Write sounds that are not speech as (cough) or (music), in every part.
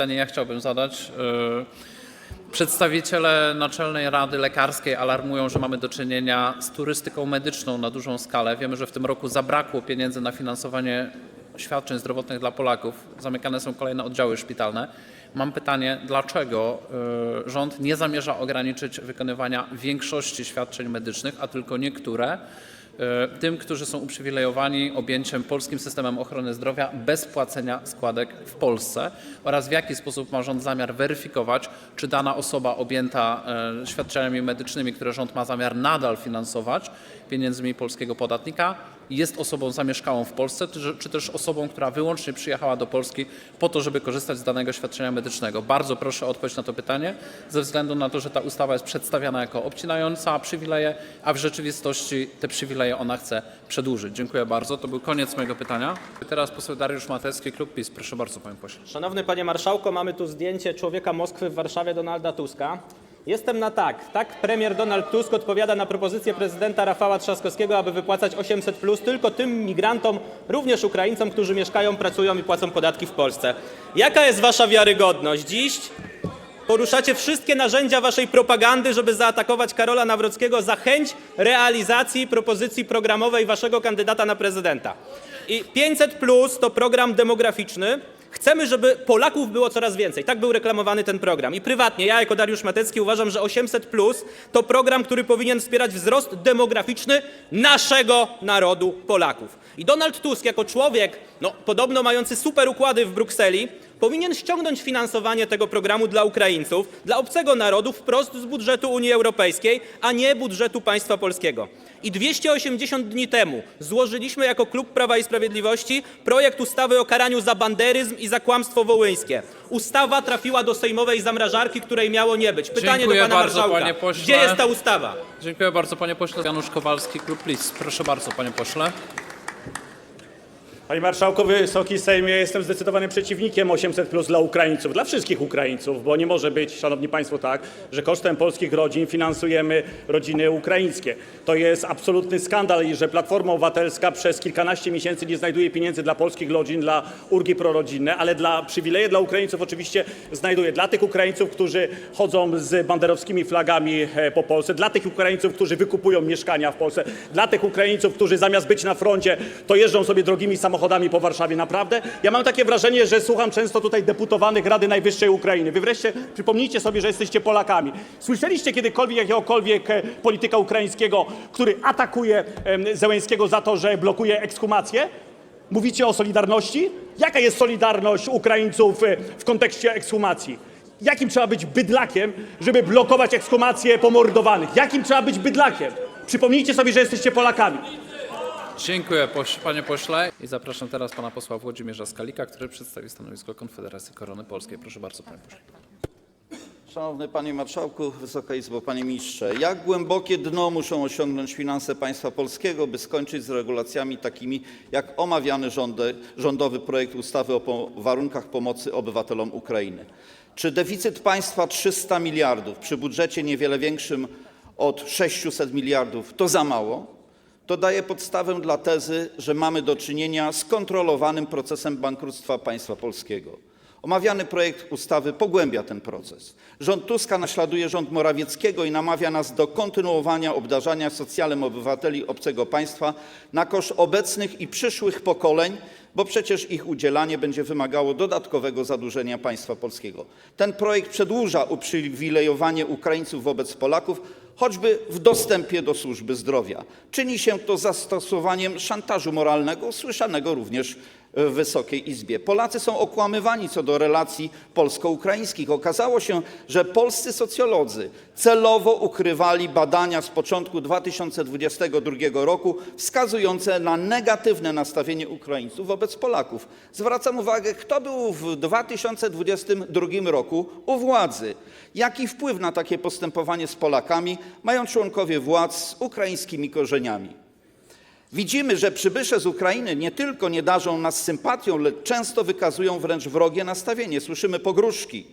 pytanie ja chciałbym zadać. Yy, Przedstawiciele Naczelnej Rady Lekarskiej alarmują, że mamy do czynienia z turystyką medyczną na dużą skalę. Wiemy, że w tym roku zabrakło pieniędzy na finansowanie świadczeń zdrowotnych dla Polaków. Zamykane są kolejne oddziały szpitalne. Mam pytanie, dlaczego yy, rząd nie zamierza ograniczyć wykonywania większości świadczeń medycznych, a tylko niektóre? E, tym, którzy są uprzywilejowani objęciem polskim systemem ochrony zdrowia bez płacenia składek w Polsce oraz w jaki sposób ma rząd zamiar weryfikować, czy dana osoba objęta e, świadczeniami medycznymi, które rząd ma zamiar nadal finansować pieniędzmi polskiego podatnika, jest osobą zamieszkałą w Polsce, czy, też osobą, która wyłącznie przyjechała do Polski po to, żeby korzystać z danego świadczenia medycznego. Bardzo proszę o odpowiedź na to pytanie, ze względu na to, że ta ustawa jest przedstawiana jako obcinająca przywileje, a w rzeczywistości te przywileje ona chce przedłużyć. Dziękuję bardzo. To był koniec mojego pytania. Teraz poseł Dariusz Matecki, Klub PiS. Proszę bardzo, panie pośle. Szanowny panie marszałku, mamy tu zdjęcie człowieka Moskwy w Warszawie, Donalda Tuska. Jestem na tak. Tak premier Donald Tusk odpowiada na propozycję prezydenta Rafała Trzaskowskiego, aby wypłacać 800 plus tylko tym migrantom, również Ukraińcom, którzy mieszkają, pracują i płacą podatki w Polsce. Jaka jest wasza wiarygodność? Dziś poruszacie wszystkie narzędzia waszej propagandy, żeby zaatakować Karola Nawrockiego za chęć realizacji propozycji programowej waszego kandydata na prezydenta. I 500 plus to program demograficzny. Chcemy, żeby Polaków było coraz więcej. Tak był reklamowany ten program. I prywatnie, ja jako Dariusz Matecki uważam, że 800 plus to program, który powinien wspierać wzrost demograficzny naszego narodu Polaków. I Donald Tusk jako człowiek, no podobno mający super układy w Brukseli, powinien ściągnąć finansowanie tego programu dla Ukraińców, dla obcego narodu wprost z budżetu Unii Europejskiej, a nie budżetu państwa polskiego. I 280 dni temu złożyliśmy jako klub Prawa i Sprawiedliwości projekt ustawy o karaniu za banderyzm i za kłamstwo wołyńskie. Ustawa trafiła do sejmowej zamrażarki, której miało nie być. Pytanie Dziękuję do pana bardzo, marszałka. panie pośle. Gdzie jest ta ustawa? Dziękuję bardzo, panie pośle. Janusz Kowalski, Klub PiS. Proszę bardzo, panie pośle. Panie Marszałku, Wysoki Sejmie, jestem zdecydowanym przeciwnikiem 800 plus dla Ukraińców, dla wszystkich Ukraińców, bo nie może być, Szanowni Państwo, tak, że kosztem polskich rodzin finansujemy rodziny ukraińskie. To jest absolutny skandal i że Platforma Obywatelska przez kilkanaście miesięcy nie znajduje pieniędzy dla polskich rodzin, dla urgi prorodzinne, ale dla przywileje dla Ukraińców oczywiście znajduje. Dla tych Ukraińców, którzy chodzą z banderowskimi flagami e, po Polsce, dla tych Ukraińców, którzy wykupują mieszkania w Polsce, dla tych Ukraińców, którzy zamiast być na froncie, to jeżdżą sobie drogimi samochodami po Warszawie. Naprawdę? Ja mam takie wrażenie, że słucham często tutaj deputowanych Rady Najwyższej Ukrainy. Wy wreszcie przypomnijcie sobie, że jesteście Polakami. Słyszeliście kiedykolwiek jakiegokolwiek e, polityka ukraińskiego, który atakuje em, Zełenskiego za to, że blokuje ekshumację? Mówicie o solidarności? Jaka jest solidarność Ukraińców e, w kontekście ekshumacji? Jakim trzeba być bydlakiem, żeby blokować ekshumację pomordowanych? Jakim trzeba być bydlakiem? Przypomnijcie sobie, że jesteście Polakami. Dziękuję, panie pośle. I zapraszam teraz pana posła Włodzimierza Skalika, który przedstawi stanowisko Konfederacji Korony Polskiej. Proszę bardzo, panie pośle. Szanowny Panie Marszałku, Wysoka Izbo, Panie Ministrze. Jak głębokie dno muszą osiągnąć finanse państwa polskiego, by skończyć z regulacjami takimi jak omawiany rządy, rządowy projekt ustawy o po warunkach pomocy obywatelom Ukrainy? Czy deficyt państwa 300 miliardów przy budżecie niewiele większym od 600 miliardów to za mało? To daje podstawę dla tezy, że mamy do czynienia z kontrolowanym procesem bankructwa państwa polskiego. Omawiany projekt ustawy pogłębia ten proces. Rząd Tuska naśladuje rząd Morawieckiego i namawia nas do kontynuowania obdarzania socjalem obywateli obcego państwa na koszt obecnych i przyszłych pokoleń, bo przecież ich udzielanie będzie wymagało dodatkowego zadłużenia państwa polskiego. Ten projekt przedłuża uprzywilejowanie Ukraińców wobec Polaków, choćby w dostępie do służby zdrowia. Czyni się to zastosowaniem szantażu moralnego, słyszanego również w Wysokiej Izbie. Polacy są okłamywani co do relacji polsko-ukraińskich. Okazało się, że polscy socjolodzy celowo ukrywali badania z początku 2022 roku wskazujące na negatywne nastawienie Ukraińców wobec Polaków. Zwracam uwagę, kto był w 2022 roku u władzy. Jaki wpływ na takie postępowanie z Polakami mają członkowie władz z ukraińskimi korzeniami? Widzimy, że przybysze z Ukrainy nie tylko nie darzą nas sympatią, lecz często wykazują wręcz wrogie nastawienie. Słyszymy pogróżki.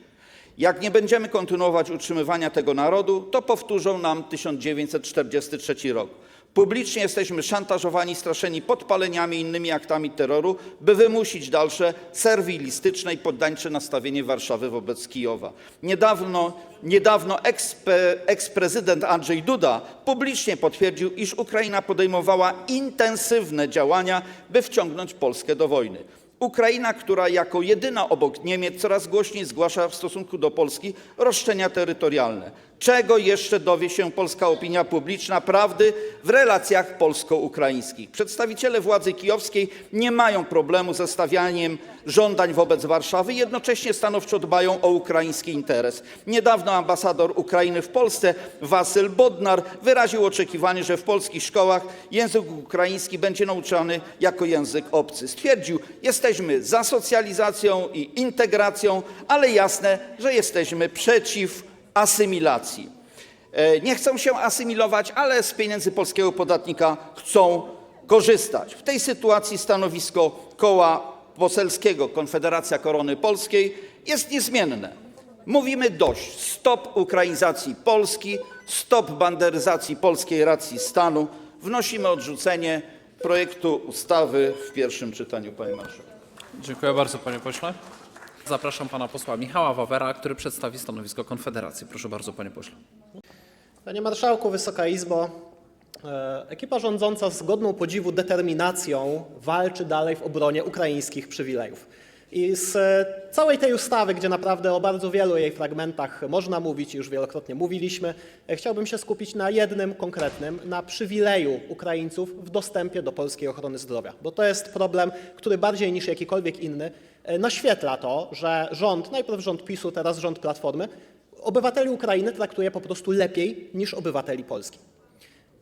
Jak nie będziemy kontynuować utrzymywania tego narodu, to powtórzą nam 1943 rok. Publicznie jesteśmy szantażowani, straszeni podpaleniami i innymi aktami terroru, by wymusić dalsze serwilistyczne i poddańcze nastawienie Warszawy wobec Kijowa. Niedawno, eksprezydent Andrzej Duda publicznie potwierdził, iż Ukraina podejmowała intensywne działania, by wciągnąć Polskę do wojny. Ukraina, która jako jedyna obok Niemiec coraz głośniej zgłasza w stosunku do Polski roszczenia terytorialne. Czego jeszcze dowie się polska opinia publiczna prawdy w relacjach polsko-ukraińskich? Przedstawiciele władzy kijowskiej nie mają problemu ze stawianiem żądań wobec Warszawy, jednocześnie stanowczo dbają o ukraiński interes. Niedawno ambasador Ukrainy w Polsce, Wasyl Bodnar, wyraził oczekiwanie, że w polskich szkołach język ukraiński będzie nauczany jako język obcy. Stwierdził, jesteśmy za socjalizacją i integracją, ale jasne, że jesteśmy przeciw asymilacji. E, Nie chcą się asymilować, ale z pieniędzy polskiego podatnika chcą korzystać. W tej sytuacji stanowisko koła poselskiego Konfederacja Korony Polskiej jest niezmienne. Mówimy dość. Stop ukrainizacji Polski, stop banderyzacji polskiej racji stanu. Wnosimy odrzucenie projektu ustawy w pierwszym czytaniu, panie marszałku. Dziękuję bardzo, panie pośle. Zapraszam pana posła Michała Wawera, który przedstawi stanowisko Konfederacji. Proszę bardzo, panie pośle. Panie Marszałku, Wysoka Izbo, e, ekipa rządząca z godną podziwu determinacją walczy dalej w obronie ukraińskich przywilejów. I z e, całej tej ustawy, gdzie naprawdę o bardzo wielu jej fragmentach można mówić, już wielokrotnie mówiliśmy, e, chciałbym się skupić na jednym konkretnym, na przywileju Ukraińców w dostępie do polskiej ochrony zdrowia. Bo to jest problem, który bardziej niż jakikolwiek inny naświetla to, że rząd, najpierw rząd PiSu, teraz rząd Platformy, obywateli Ukrainy traktuje po prostu lepiej niż obywateli Polski.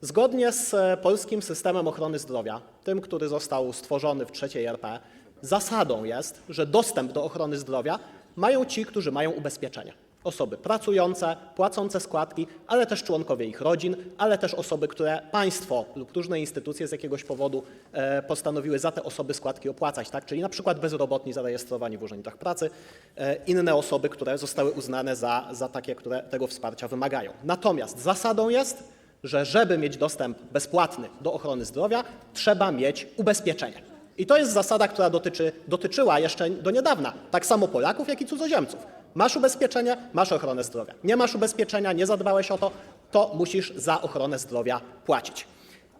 Zgodnie z e, polskim systemem ochrony zdrowia, tym, który został stworzony w trzeciej RP, zasadą jest, że dostęp do ochrony zdrowia mają ci, którzy mają ubezpieczenia. Osoby pracujące, płacące składki, ale też członkowie ich rodzin, ale też osoby, które państwo lub różne instytucje z jakiegoś powodu e, postanowiły za te osoby składki opłacać, tak? czyli na przykład bezrobotni zarejestrowani w urzędach pracy, e, inne osoby, które zostały uznane za, za takie, które tego wsparcia wymagają. Natomiast zasadą jest, że żeby mieć dostęp bezpłatny do ochrony zdrowia, trzeba mieć ubezpieczenie. I to jest zasada, która dotyczy, dotyczyła jeszcze do niedawna tak samo Polaków, jak i cudzoziemców. Masz ubezpieczenie, masz ochronę zdrowia. Nie masz ubezpieczenia, nie zadbałeś o to, to musisz za ochronę zdrowia płacić.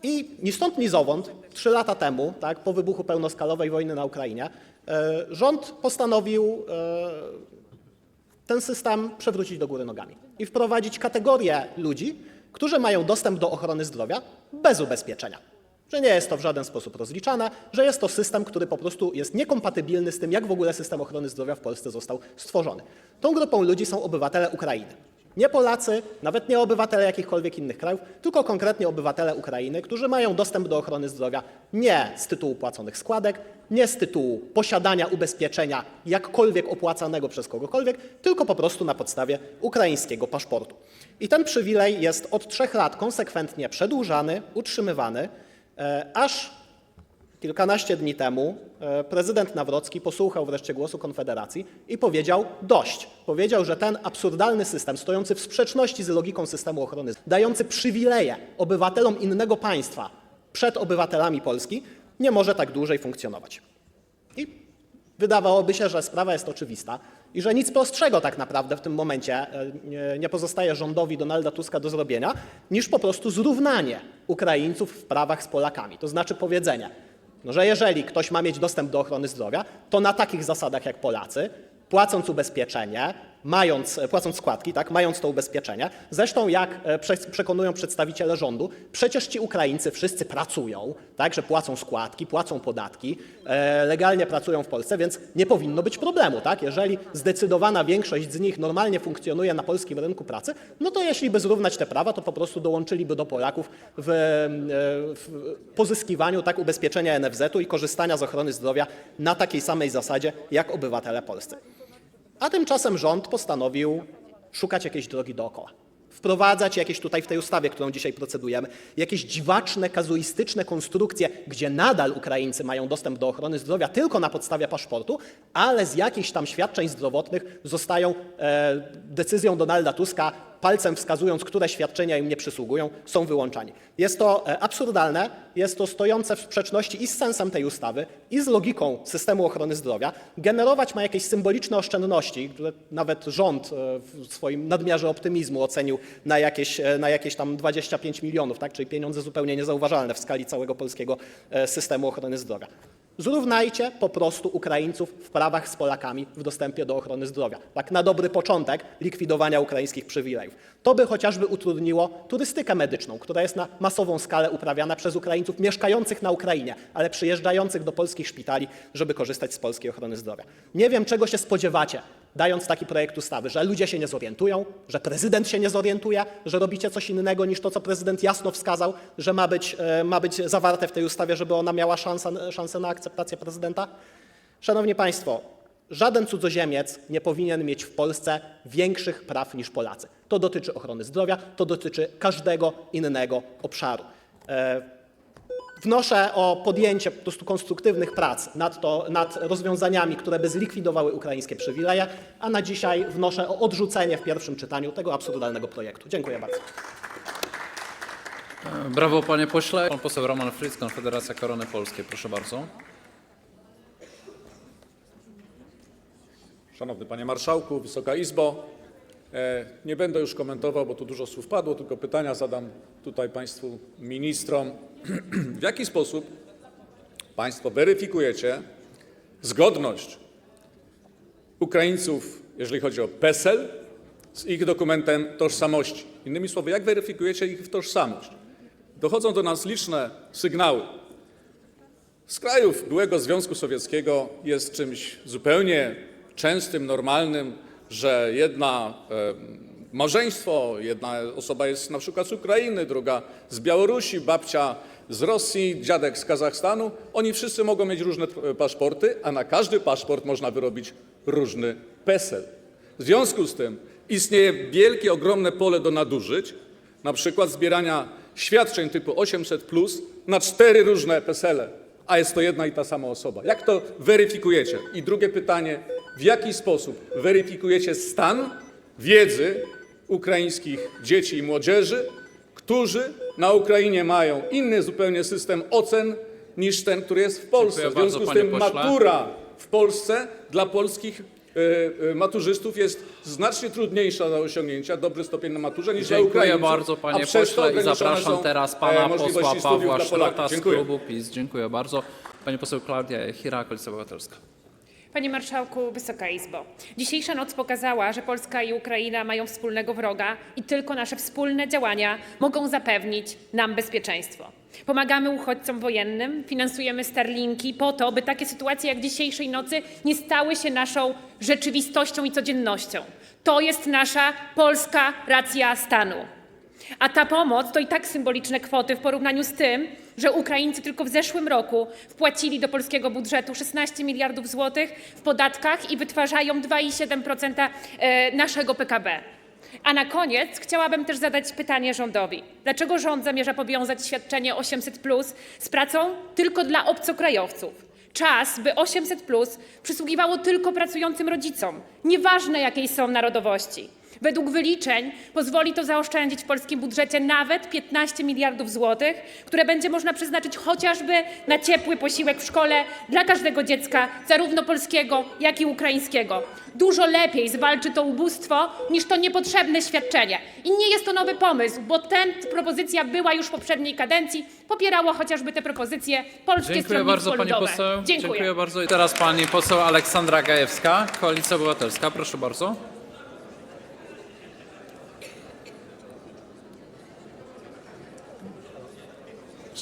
I ni stąd, ni zowąd, trzy lata temu, tak, po wybuchu pełnoskalowej wojny na Ukrainie, e, rząd postanowił e, ten system przewrócić do góry nogami i wprowadzić kategorię ludzi, którzy mają dostęp do ochrony zdrowia bez ubezpieczenia. Że nie jest to w żaden sposób rozliczane, że jest to system, który po prostu jest niekompatybilny z tym, jak w ogóle system ochrony zdrowia w Polsce został stworzony. Tą grupą ludzi są obywatele Ukrainy. Nie Polacy, nawet nie obywatele jakichkolwiek innych krajów, tylko konkretnie obywatele Ukrainy, którzy mają dostęp do ochrony zdrowia nie z tytułu płaconych składek, nie z tytułu posiadania ubezpieczenia jakkolwiek opłacanego przez kogokolwiek, tylko po prostu na podstawie ukraińskiego paszportu. I ten przywilej jest od trzech lat konsekwentnie przedłużany, utrzymywany, aż Kilkanaście dni temu e, prezydent Nawrocki posłuchał wreszcie głosu Konfederacji i powiedział dość. Powiedział, że ten absurdalny system, stojący w sprzeczności z logiką systemu ochrony, dający przywileje obywatelom innego państwa przed obywatelami Polski, nie może tak dłużej funkcjonować. I wydawałoby się, że sprawa jest oczywista i że nic prostszego tak naprawdę w tym momencie e, nie- pozostaje rządowi Donalda Tuska do zrobienia, niż po prostu zrównanie Ukraińców w prawach z Polakami. To znaczy powiedzenie, no, że jeżeli ktoś ma mieć dostęp do ochrony zdrowia, to na takich zasadach jak Polacy, płacąc ubezpieczenie, mając, e, płacąc składki, tak, mając to ubezpieczenie. Zresztą, jak e, prze, przekonują przedstawiciele rządu, przecież ci Ukraińcy wszyscy pracują, tak, że płacą składki, płacą podatki, e, legalnie pracują w Polsce, więc nie powinno być problemu. Tak? Jeżeli zdecydowana większość z nich normalnie funkcjonuje na polskim rynku pracy, no to jeśli by zrównać te prawa, to po prostu dołączyliby do Polaków w, w pozyskiwaniu tak, ubezpieczenia NFZ-u i korzystania z ochrony zdrowia na takiej samej zasadzie jak obywatele polscy. A tymczasem rząd postanowił szukać jakiejś drogi dookoła. Wprowadzać jakieś tutaj w tej ustawie, którą dzisiaj procedujemy, jakieś dziwaczne, kazuistyczne konstrukcje, gdzie nadal Ukraińcy mają dostęp do ochrony zdrowia tylko na podstawie paszportu, ale z jakichś tam świadczeń zdrowotnych zostają e, decyzją Donalda Tuska palcem wskazując, które świadczenia im nie przysługują, są wyłączani. Jest to e, absurdalne, jest to stojące w sprzeczności i z sensem tej ustawy, i z logiką systemu ochrony zdrowia. Generować ma jakieś symboliczne oszczędności, które nawet rząd e, w swoim nadmiarze optymizmu ocenił na jakieś, e, na jakieś tam 25 milionów, tak? czyli pieniądze zupełnie niezauważalne w skali całego polskiego systemu ochrony zdrowia. Zrównajcie po prostu Ukraińców w prawach z Polakami w dostępie do ochrony zdrowia. Tak na dobry początek likwidowania ukraińskich przywilejów. To by chociażby utrudniło turystykę medyczną, która jest na masową skalę uprawiana przez Ukraińców mieszkających na Ukrainie, ale przyjeżdżających do polskich szpitali, żeby korzystać z polskiej ochrony zdrowia. Nie wiem, czego się spodziewacie, dając taki projekt ustawy, że ludzie się nie zorientują, że prezydent się nie zorientuje, że robicie coś innego niż to, co prezydent jasno wskazał, że ma być, e, ma być zawarte w tej ustawie, żeby ona miała szansę, szansę na akceptację prezydenta? Szanowni Państwo, żaden cudzoziemiec nie powinien mieć w Polsce większych praw niż Polacy. To dotyczy ochrony zdrowia, to dotyczy każdego innego obszaru. Wnoszę o podjęcie po prostu konstruktywnych prac nad, to, nad rozwiązaniami, które by zlikwidowały ukraińskie przywileje, a na dzisiaj wnoszę o odrzucenie w pierwszym czytaniu tego absurdalnego projektu. Dziękuję bardzo. Brawo, panie pośle. Pan poseł Roman Fritz, Konfederacja Korony Polskiej. Proszę bardzo. Szanowny Panie Marszałku, Wysoka Izbo, nie będę już komentował, bo tu dużo słów padło, tylko pytania zadam tutaj Państwu ministrom. (clears throat) W jaki sposób Państwo weryfikujecie zgodność Ukraińców, jeżeli chodzi o PESEL, z ich dokumentem tożsamości? Innymi słowy, jak weryfikujecie ich tożsamość? Dochodzą do nas liczne sygnały z krajów byłego Związku Sowieckiego jest czymś zupełnie częstym, normalnym, że jedna małżeństwo, jedna osoba jest na przykład z Ukrainy, druga z Białorusi, babcia z Rosji, dziadek z Kazachstanu. Oni wszyscy mogą mieć różne paszporty, a na każdy paszport można wyrobić różny PESEL. W związku z tym istnieje wielkie, ogromne pole do nadużyć, na przykład zbierania świadczeń typu 800 plus na cztery różne PESELe, a jest to jedna i ta sama osoba. Jak to weryfikujecie? I drugie pytanie, w jaki sposób weryfikujecie stan wiedzy ukraińskich dzieci i młodzieży, którzy na Ukrainie mają inny zupełnie system ocen niż ten, który jest w Polsce. Dziękuję w związku bardzo, z tym panie pośle. matura w Polsce dla polskich e, e, maturzystów jest znacznie trudniejsza do osiągnięcia, dobry stopień na maturze niż dla Dziękuję Ukraińców. bardzo, a panie przez to pośle. I ograniczone zapraszam są, teraz e, pana możliwości posła studiów Pawła dla Polaków. Szrota z Dziękuję. klubu PiS. Dziękuję bardzo. Pani poseł Klaudia Jachira, Koalicja Obywatelska. Panie Marszałku, Wysoka Izbo. Dzisiejsza noc pokazała, że Polska i Ukraina mają wspólnego wroga i tylko nasze wspólne działania mogą zapewnić nam bezpieczeństwo. Pomagamy uchodźcom wojennym, finansujemy Starlinki po to, by takie sytuacje jak dzisiejszej nocy nie stały się naszą rzeczywistością i codziennością. To jest nasza polska racja stanu. A ta pomoc to i tak symboliczne kwoty w porównaniu z tym, że Ukraińcy tylko w zeszłym roku wpłacili do polskiego budżetu 16 miliardów złotych w podatkach i wytwarzają 2,7% e, naszego PKB. A na koniec chciałabym też zadać pytanie rządowi. Dlaczego rząd zamierza powiązać świadczenie 800 plus z pracą tylko dla obcokrajowców? Czas, by 800 plus przysługiwało tylko pracującym rodzicom, nieważne jakiej są narodowości. Według wyliczeń pozwoli to zaoszczędzić w polskim budżecie nawet 15 miliardów złotych, które będzie można przeznaczyć chociażby na ciepły posiłek w szkole dla każdego dziecka, zarówno polskiego, jak i ukraińskiego. Dużo lepiej zwalczy to ubóstwo niż to niepotrzebne świadczenie. I nie jest to nowy pomysł, bo ten propozycja była już w poprzedniej kadencji. Popierało chociażby te propozycje Polskie Dziękuję bardzo pani Ludowe. poseł. Dziękuję. bardzo. I teraz pani poseł Aleksandra Gajewska, Koalicja Obywatelska. Proszę bardzo.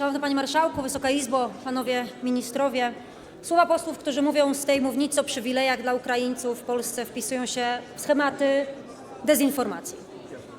Szanowny Panie Marszałku, Wysoka Izbo, Panowie Ministrowie. Słowa posłów, którzy mówią z tej mównicy o przywilejach dla Ukraińców w Polsce wpisują się w schematy dezinformacji.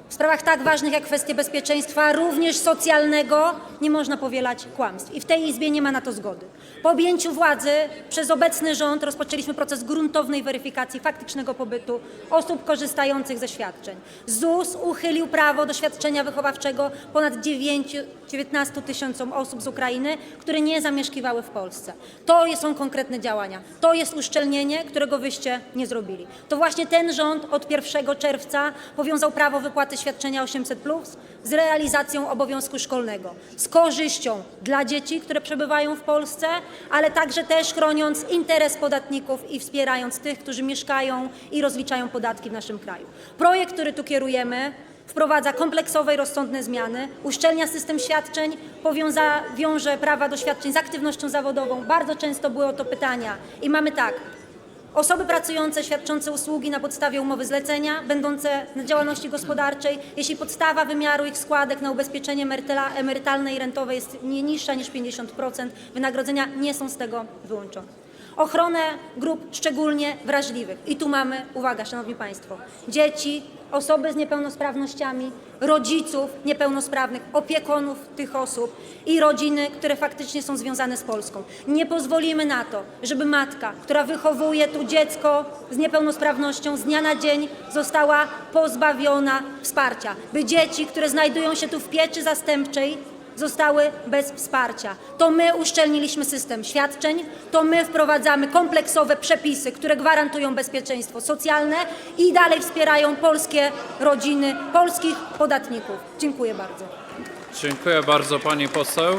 W sprawach tak ważnych jak kwestie bezpieczeństwa, również socjalnego, nie można powielać kłamstw. I w tej Izbie nie ma na to zgody. Po objęciu władzy przez obecny rząd rozpoczęliśmy proces gruntownej weryfikacji faktycznego pobytu osób korzystających ze świadczeń. ZUS uchylił prawo do świadczenia wychowawczego ponad 9, 19 tysiącom osób z Ukrainy, które nie zamieszkiwały w Polsce. To są konkretne działania. To jest uszczelnienie, którego wyście nie zrobili. To właśnie ten rząd od 1 czerwca powiązał prawo wypłaty świadczenia 800 z realizacją obowiązku szkolnego, z korzyścią dla dzieci, które przebywają w Polsce, ale także też chroniąc interes podatników i wspierając tych, którzy mieszkają i rozliczają podatki w naszym kraju. Projekt, który tu kierujemy, wprowadza kompleksowe i rozsądne zmiany, uszczelnia system świadczeń, powiąza, wiąże prawa do świadczeń z aktywnością zawodową. Bardzo często były o to pytania i mamy tak. Osoby pracujące, świadczące usługi na podstawie umowy zlecenia, będące na działalności gospodarczej, jeśli podstawa wymiaru ich składek na ubezpieczenie emerytalne i rentowe jest nie niższa niż 50% wynagrodzenia, nie są z tego wyłączone. Ochronę grup szczególnie wrażliwych. I tu mamy, uwaga, Szanowni Państwo, dzieci, osoby z niepełnosprawnościami, rodziców niepełnosprawnych, opiekunów tych osób i rodziny, które faktycznie są związane z Polską. Nie pozwolimy na to, żeby matka, która wychowuje tu dziecko z niepełnosprawnością z dnia na dzień została pozbawiona wsparcia. By dzieci, które znajdują się tu w pieczy zastępczej, zostały bez wsparcia. To my uszczelniliśmy system świadczeń, to my wprowadzamy kompleksowe przepisy, które gwarantują bezpieczeństwo socjalne i dalej wspierają polskie rodziny, polskich podatników. Dziękuję bardzo. Dziękuję bardzo pani poseł.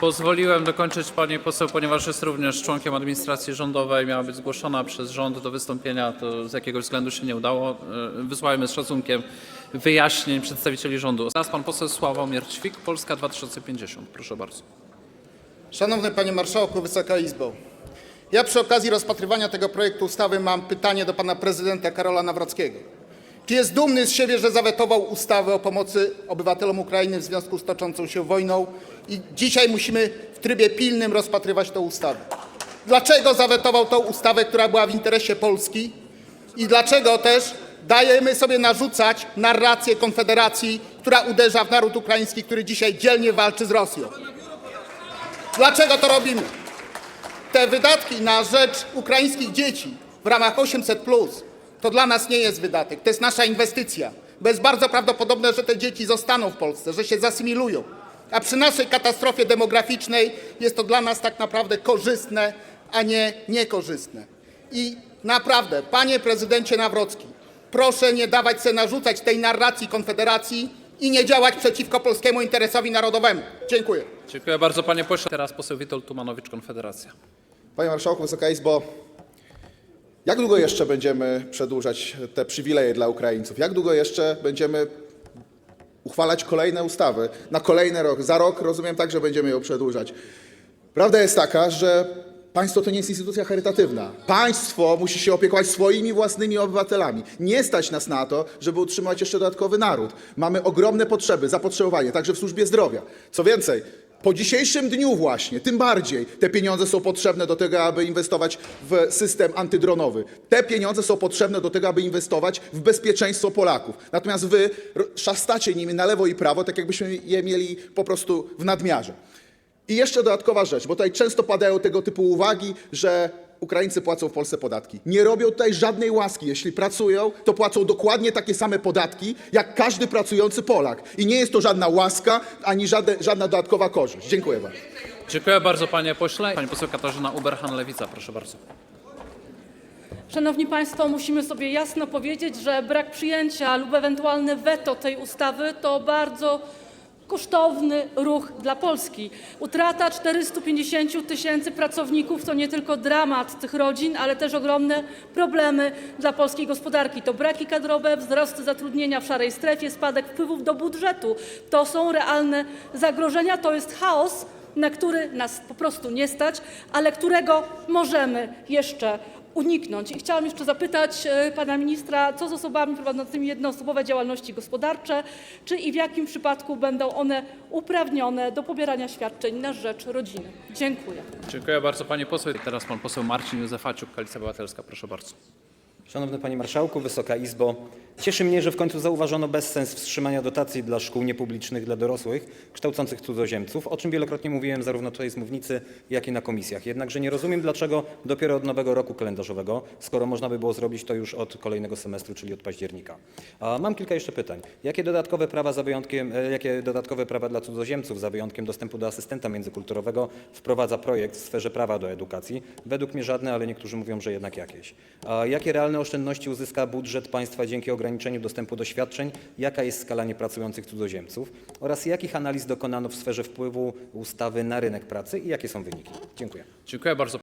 Pozwoliłem dokończyć pani poseł, ponieważ jest również członkiem administracji rządowej, miała być zgłoszona przez rząd do wystąpienia, to z jakiegoś względu się nie udało. E, Wysłałem z szacunkiem wyjaśnień przedstawicieli rządu. Teraz pan poseł Sławomir Ćwik, Polska 2050. Proszę bardzo. Szanowny Panie Marszałku, Wysoka Izbo. Ja przy okazji rozpatrywania tego projektu ustawy mam pytanie do Pana Prezydenta Karola Nawrockiego. Czy jest dumny z siebie, że zawetował ustawę o pomocy obywatelom Ukrainy w związku z toczącą się wojną i dzisiaj musimy w trybie pilnym rozpatrywać tę ustawę? Dlaczego zawetował tę ustawę, która była w interesie Polski i dlaczego też dajemy sobie narzucać narrację Konfederacji, która uderza w naród ukraiński, który dzisiaj dzielnie walczy z Rosją? Dlaczego to robimy? Te wydatki na rzecz ukraińskich dzieci w ramach 800 to dla nas nie jest wydatek, to jest nasza inwestycja. Bo jest bardzo prawdopodobne, że te dzieci zostaną w Polsce, że się zasymilują. A przy naszej katastrofie demograficznej jest to dla nas tak naprawdę korzystne, a nie niekorzystne. I naprawdę, panie prezydencie Nawrocki, proszę nie dawać się narzucać tej narracji Konfederacji i nie działać przeciwko polskiemu interesowi narodowemu. Dziękuję. Dziękuję bardzo panie pośle. Teraz poseł Witold Tumanowicz, Konfederacja. Panie Marszałku, Wysoka Izbo, jak długo jeszcze będziemy przedłużać te przywileje dla Ukraińców? Jak długo jeszcze będziemy uchwalać kolejne ustawy na kolejny rok? Za rok rozumiem tak, że będziemy ją przedłużać. Prawda jest taka, że państwo to nie jest instytucja charytatywna. Państwo musi się opiekować swoimi własnymi obywatelami. Nie stać nas na to, żeby utrzymać jeszcze dodatkowy naród. Mamy ogromne potrzeby, zapotrzebowanie, także w służbie zdrowia. Co więcej, po dzisiejszym dniu właśnie, tym bardziej te pieniądze są potrzebne do tego, aby inwestować w system antydronowy. Te pieniądze są potrzebne do tego, aby inwestować w bezpieczeństwo Polaków. Natomiast wy szastacie nimi na lewo i prawo, tak jakbyśmy je mieli po prostu w nadmiarze. I jeszcze dodatkowa rzecz, bo tutaj często padają tego typu uwagi, że Ukraińcy płacą w Polsce podatki. Nie robią tutaj żadnej łaski. Jeśli pracują, to płacą dokładnie takie same podatki, jak każdy pracujący Polak. I nie jest to żadna łaska, ani żadne, żadna dodatkowa korzyść. Dziękuję bardzo. Dziękuję bardzo panie pośle. Pani poseł Katarzyna Uberhan, Lewica. Proszę bardzo. Szanowni Państwo, musimy sobie jasno powiedzieć, że brak przyjęcia lub ewentualne weto tej ustawy to bardzo kosztowny ruch dla Polski. Utrata 450 tysięcy pracowników to nie tylko dramat tych rodzin, ale też ogromne problemy dla polskiej gospodarki. To braki kadrowe, wzrost zatrudnienia w szarej strefie, spadek wpływów do budżetu. To są realne zagrożenia, to jest chaos, na który nas po prostu nie stać, ale którego możemy jeszcze uniknąć. I chciałam jeszcze zapytać e, pana ministra, co z osobami prowadzącymi jednoosobowe działalności gospodarcze, czy i w jakim przypadku będą one uprawnione do pobierania świadczeń na rzecz rodziny. Dziękuję. Dziękuję bardzo pani poseł. Teraz pan poseł Marcin Józefaciuk, Koalicja Obywatelska. Proszę bardzo. Szanowny Panie Marszałku, Wysoka Izbo, cieszy mnie, że w końcu zauważono bezsens wstrzymania dotacji dla szkół niepublicznych dla dorosłych kształcących cudzoziemców, o czym wielokrotnie mówiłem zarówno tutaj z mównicy, jak i na komisjach. Jednakże nie rozumiem, dlaczego dopiero od nowego roku kalendarzowego, skoro można by było zrobić to już od kolejnego semestru, czyli od października. A mam kilka jeszcze pytań. Jakie dodatkowe prawa za wyjątkiem, e, jakie dodatkowe prawa dla cudzoziemców za wyjątkiem dostępu do asystenta międzykulturowego wprowadza projekt w sferze prawa do edukacji? Według mnie żadne, ale niektórzy mówią, że jednak jakieś. A jakie realne oszczędności uzyska budżet państwa dzięki ograniczeniu dostępu do świadczeń? Jaka jest skala niepracujących cudzoziemców? Oraz jakich analiz dokonano w sferze wpływu ustawy na rynek pracy i jakie są wyniki? Dziękuję. Dziękuję bardzo.